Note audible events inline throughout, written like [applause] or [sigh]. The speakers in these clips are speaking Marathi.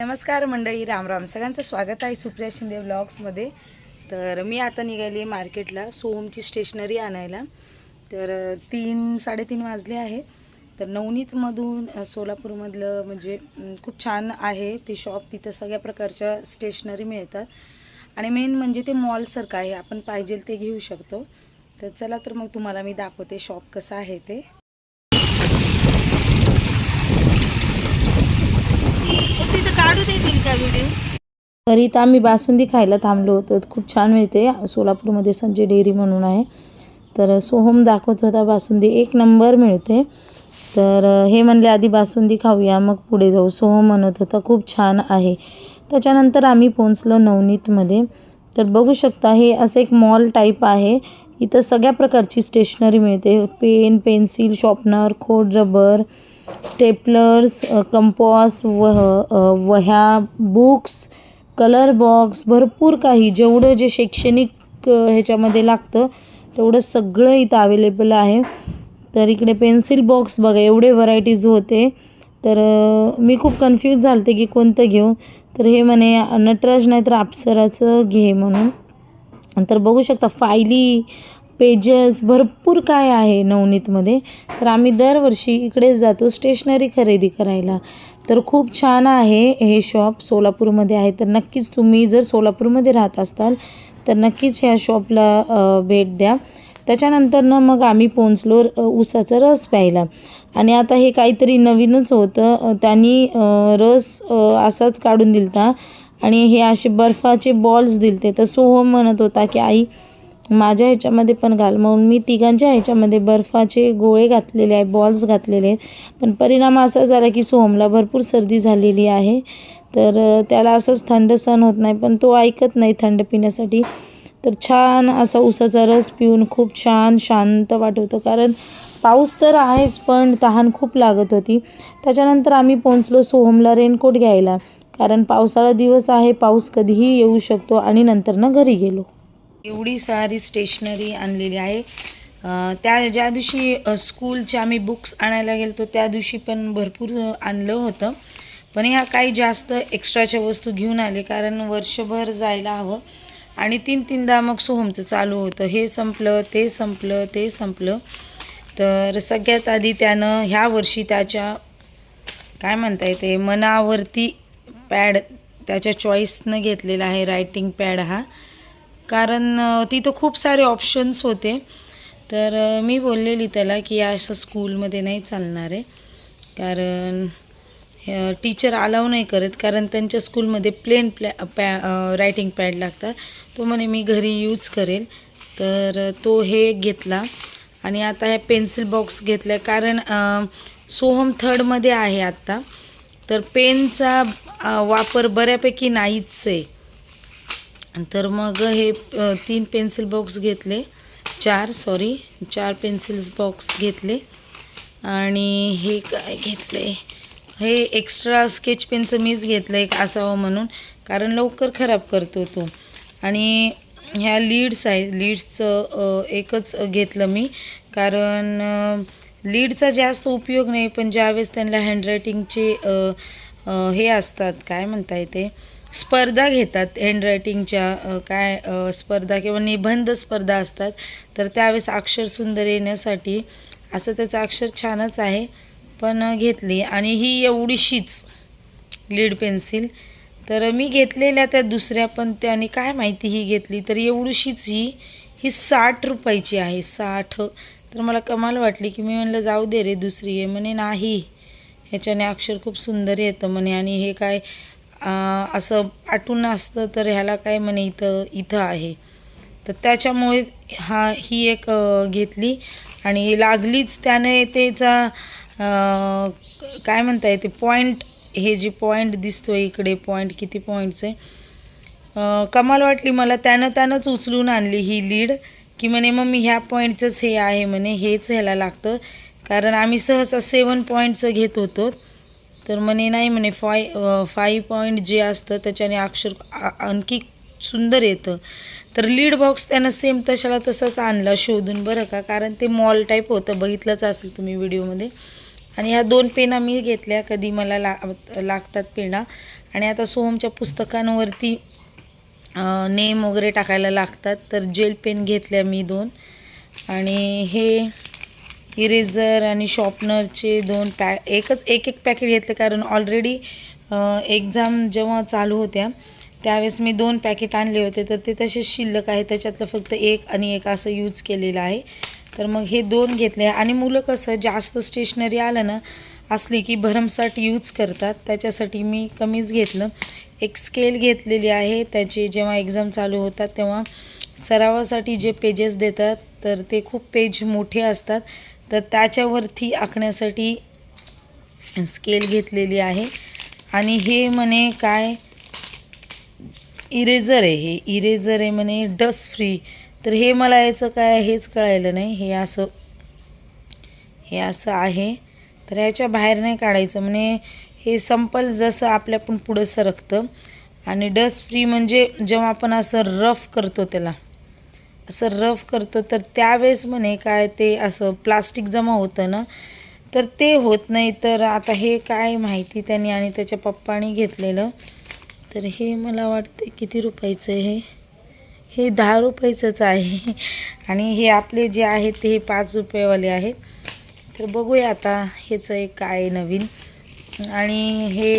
नमस्कार मंडळी राम राम सगळ्यांचं स्वागत आहे सुप्रिया शिंदे ब्लॉग्समध्ये. तर मी आता निघाली मार्केटला सोमची स्टेशनरी आणायला. तर तीन साडेतीन वाजले आहे. तर नवनीतमधून सोलापूरमधलं म्हणजे खूप छान आहे ते शॉप. तिथं सगळ्या प्रकारच्या स्टेशनरी मिळतात. आणि मेन म्हणजे ते मॉलसारखं आहे. आपण पाहिजे ते घेऊ शकतो. तर चला तर मग तुम्हाला मी दाखवते शॉप कसं आहे ते. तिथं का व्हिडिओ तर इथं आम्ही बासुंदी खायला थांबलो होतो. खूप छान मिळते. सोलापूरमध्ये संजय डेअरी म्हणून आहे. तर सोहम दाखवत होता बासुंदी. एक नंबर मिळते. तर हे म्हणले आधी बासुंदी खाऊया मग पुढे जाऊ. सोहम म्हणत होता खूप छान आहे. त्याच्यानंतर आम्ही पोहोचलो नवनीतमध्ये. तर बघू शकता हे असं एक मॉल टाईप आहे. इथं सगळ्या प्रकारची स्टेशनरी मिळते. पेन पेन्सिल शॉपनर खोड रबर स्टेपलर्स कंपॉस वह वह्या बुक्स कलर बॉक्स भरपूर काही. जेवढं जे शैक्षणिक ह्याच्यामध्ये लागतं तेवढं सगळं इथं अवेलेबल आहे. तर इकडे पेन्सिल बॉक्स बघा एवढे व्हरायटीज होते. तर मी खूप कन्फ्यूज झालते की कोणतं घेऊ. तर हे म्हणे नटराज नाही तर अप्सराचं घे म्हणून. नंतर बघू शकता फायली पेजेस भरपूर काय आहे नवनीतमध्ये. तर आम्ही दरवर्षी इकडेच जातो स्टेशनरी खरेदी करायला. तर खूप छान आहे हे शॉप सोलापूरमध्ये आहे. तर नक्कीच तुम्ही जर सोलापूरमध्ये राहत असाल तर नक्कीच ह्या शॉपला भेट द्या. त्याच्यानंतरनं मग आम्ही पोहोचलो ऊसाचा उसाचा रस प्यायला. आणि आता हे काहीतरी नवीनच होतं. त्यांनी रस असाच काढून दिलता. आणि हे असे बर्फाचे बॉल्स दिलते. तर सोहम म्हणत होता की आई माझ्या ह्याच्यामध्ये पण घाल. म्हणून मी तिघांच्या ह्याच्यामध्ये बर्फाचे गोळे घातलेले आहे बॉल्स घातलेले आहेत. पण परिणाम असा झाला की सोहमला भरपूर सर्दी झालेली आहे. तर त्याला असंच थंड सण होत नाही पण तो ऐकत नाही थंड पिण्यासाठी. तर छान असा उसाचा रस पिऊन खूप छान शांत वाटत होतं. कारण पाऊस तर आहेच पण तहान खूप लागत होती. त्याच्यानंतर आम्ही पोहोचलो सोहमला रेनकोट घ्यायला. कारण पावसाळा दिवस आहे पाऊस कधीही येऊ शकतो आणि नंतर ना घरी गेलो. एवढी सारी स्टेशनरी आणलेली आहे. त्या ज्या दिवशी स्कूलच्या स्कूलचे आम्ही बुक्स आणायला गेलो त्या दिवशी पण भरपूर आणलं होतं. पण ह्या काही जास्त एक्स्ट्राच्या वस्तू घेऊन आले कारण वर्षभर जायला हवं. आणि तीन तीनदा मग सोहमचं चालू होतं. हे संपलं ते संपलं ते संपलं. तर सगळ्यात आधी त्यानं ह्या वर्षी त्याच्या काय म्हणता येते मनावरती पॅड त्याच्या चॉईसनं घेतलेला आहे रायटिंग पॅड हा. कारण तिथं खूप सारे ऑप्शन्स होते. तर मी बोललेली त्याला की असं स्कूलमध्ये नाही चालणार आहे. कारण टीचर अलाव नाही करत. कारण त्यांच्या स्कूलमध्ये प्लेन प्लॅ पॅ रायटिंग पॅड लागतात. तो म्हणे मी घरी यूज करेल. तर तो हे घेतला. आणि आता ह्या पेन्सिल बॉक्स घेतला कारण सोहम थर्डमध्ये आहे आत्ता तर पेनचा वापर बऱ्यापैकी नाहीच आहे. तर मग हे तीन पेन्सिल बॉक्स घेतले. चार सॉरी चार पेन्सिल्स बॉक्स घेतले. आणि हे काय घेतले? हे एक्स्ट्रा स्केच पेनचं मीच घेतलं एक असावं म्हणून. कारण लवकर खराब करतो तो. आणि ह्या लीड्स आहे लीड्सचं एकच घेतलं मी. कारण लीडचा जास्त उपयोग नाही पण ज्यावेळेस त्यांना हँडरायटिंगचे हे असतात काय म्हणता येते? स्पर्धा घेतात हँडरायटिंगच्या काय स्पर्धा किंवा निबंध स्पर्धा असतात. तर त्यावेळेस अक्षर सुंदर येण्यासाठी असं त्याचं अक्षर छानच आहे पण घेतली. आणि ही एवढीशीच लीड पेन्सिल तर मी घेतलेल्या त्या दुसऱ्या पण त्याने काय माहिती ही घेतली? तर एवढीशीच ही ही साठ रुपयाची आहे साठ. तर मला कमाल वाटली की मी म्हणलं जाऊ दे रे दुसरी आहे म्हणे नाही. ह्याच्याने अक्षर खूप सुंदर येतं म्हणे. आणि हे काय असं आटून असतं तर ह्याला काय म्हणे इथं इथं आहे. तर त्याच्यामुळे हा ही एक घेतली आणि लागलीच त्याने त्याचा काय म्हणता येते पॉईंट हे जे पॉईंट दिसतो इकडे पॉईंट किती पॉईंट्स आहे? कमाल वाटली मला त्यानं त्यानंच उचलून आणली ही लीड की म्हणे मग मी ह्या पॉईंटचंच हे आहे म्हणे हेच ह्याला लागतं. कारण आम्ही सहसा सेवन पॉईंटचं घेत होतो. तर म्हणे नाही म्हणे फाय फाईव्ह पॉईंट जे असतं त्याच्याने अक्षर आणखी सुंदर येतं. तर लीड बॉक्स त्यानं सेम तशाला तसंच आणला शोधून बरं का? कारण ते मॉल टाईप होतं बघितलंच असेल तुम्ही व्हिडिओमध्ये. आणि ह्या दोन पेना मी घेतल्या कधी मला ला लागतात पेना. आणि आता सोहमच्या पुस्तकांवरती नेम वगैरे टाकायला लागतात तर जेल पेन घेतल्या मी दोन. आणि हे इरेझर आणि शॉर्पनरचे दोन पॅ एकच एक एक पॅकेट घेतले कारण ऑलरेडी एक्झाम जेव्हा चालू होत्या त्यावेळेस मी दोन पॅकेट आणले होते. तर ते तसेच शिल्लक आहे. त्याच्यातलं फक्त एक आणि एक असं यूज केलेलं आहे. तर मग हे दोन घेतले. आणि मुलं कसं जास्त स्टेशनरी आलं ना असली की भरमसाठ यूज करतात. त्याच्यासाठी मी कमीच घेतलं. एक स्केल घेतलेली आहे. त्याचे जेव्हा एक्झाम चालू होतात तेव्हा सरावासाठी जे पेजेस देतात तर ते खूप पेज मोठे असतात. तर त्याच्यावरती आखण्यासाठी स्केल घेतलेली आहे. आणि हे म्हणे काय? इरेझर आहे हे. इरेझर आहे म्हणे डस्ट फ्री तर हे मला याचं काय हेच कळायलं नाही. हे असं हे असं आहे. तर ह्याच्या बाहेर नाही काढायचं. म्हणे हे संपल जसं आपल्या पण पुढं सरकतं. आणि डस्ट फ्री म्हणजे जेव्हा आपण असं रफ करतो त्याला असं रफ करतो तर त्यावेळेस म्हणे काय ते असं प्लास्टिक जमा होतं ना तर ते होत नाही. तर आता हे काय माहिती त्यांनी आणि त्याच्या पप्पानी घेतलेलं. तर हे मला वाटते किती रुपयाचं आहे. हे हे दहा रुपयाचंच आहे. आणि हे आपले जे आहेत ते हे पाच रुपयेवाले आहेत. तर बघूया आता ह्याचं एक काय आहे नवीन. आणि हे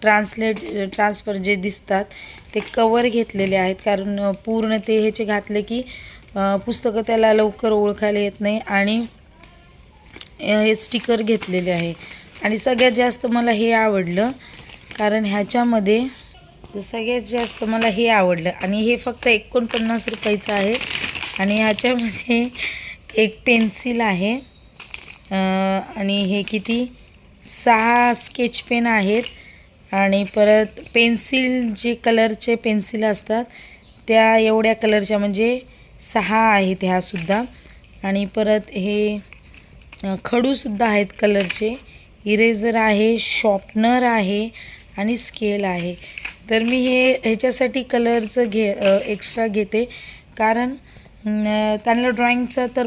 ट्रान्सलेट ट्रान्सफर जे दिसतात ते कवर घेतलेले आहेत. कारण पूर्ण ते ह्याचे घातले की पुस्तकं त्याला लवकर ओळखायला येत नाही आणि हे स्टिकर घेतलेले आहे. आणि सगळ्यात जास्त मला हे आवडलं. कारण ह्याच्यामध्ये सगळ्यात जास्त मला हे आवडलं. आणि हे फक्त एकोणपन्नास रुपयाचं आहे. आणि ह्याच्यामध्ये एक पेन्सिल आहे. आणि हे किती? सहा स्केच पेन आहेत. आणि परत पेन्सिल जे कलरचे पेन्सिल असतात त्या एवढ्या कलरच्या म्हणजे सहा आहेत ह्यासुद्धा आणि परत हे खडूसुद्धा आहेत कलरचे. इरेझर आहे शॉर्पनर आहे आणि स्केल आहे. तर मी हे ह्याच्यासाठी कलरचं घे एक्स्ट्रा घेते. कारण त्यांना ड्रॉइंगचा तर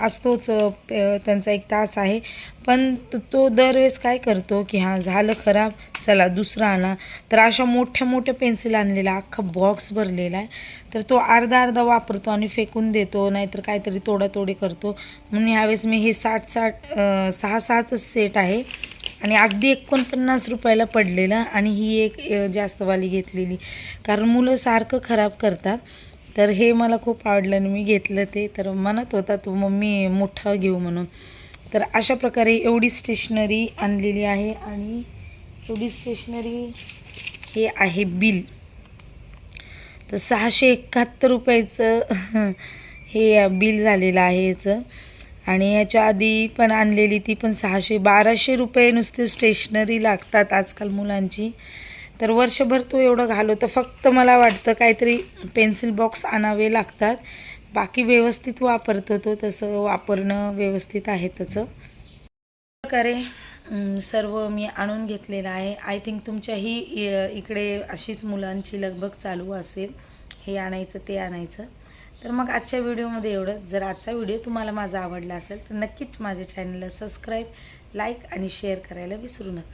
असतोच त्यांचा एक तास आहे. पण तो- दरवेळेस काय करतो की हां झालं खराब चला दुसरा आणा. तर अशा मोठ्या मोठ्या पेन्सिल आणलेला अख्खा बॉक्स भरलेला आहे. तर तो अर्धा अर्धा वापरतो आणि फेकून देतो नाहीतर काहीतरी तोडातोडी करतो. म्हणून ह्यावेळेस मी हे साठ साठ सहा सहाच सेट आहे. आणि अगदी एकोणपन्नास रुपयाला पडलेलं आणि ही एक जास्तवाली घेतलेली. कारण मुलं सारखं खराब करतात. तर हे मला खूप आवडलं आणि मी घेतलं ते. तर म्हणत होता तो मम्मी मोठं घेऊ म्हणून. तर अशा प्रकारे एवढी स्टेशनरी आणलेली आहे आणि एवढी स्टेशनरी हे आहे बिल. तर सहाशे एकाहत्तर रुपयाचं [laughs] हे बिल झालेलं आहे याचं. आणि ह्याच्या आधी पण आणलेली ती पण सहाशे बाराशे रुपये नुसते स्टेशनरी लागतात आजकाल मुलांची. तर वर्षभर तो एवढं घालवतं फक्त मला वाटतं काहीतरी पेन्सिल बॉक्स आणावे लागतात. बाकी व्यवस्थित वापरतो तो तसं वापरणं व्यवस्थित आहे त्याचं. प्रकारे सर्व मी आणून घेतलेलं आहे. आय थिंक तुमच्याही इकडे अशीच मुलांची लगबग चालू असेल. हे आणायचं ते आणायचं. तर मग आजच्या व्हिडिओमध्ये एवढं. जर आजचा व्हिडिओ तुम्हाला माझा आवडला असेल तर नक्कीच माझ्या चॅनलला सबस्क्राईब लाईक आणि शेअर करायला विसरू नका.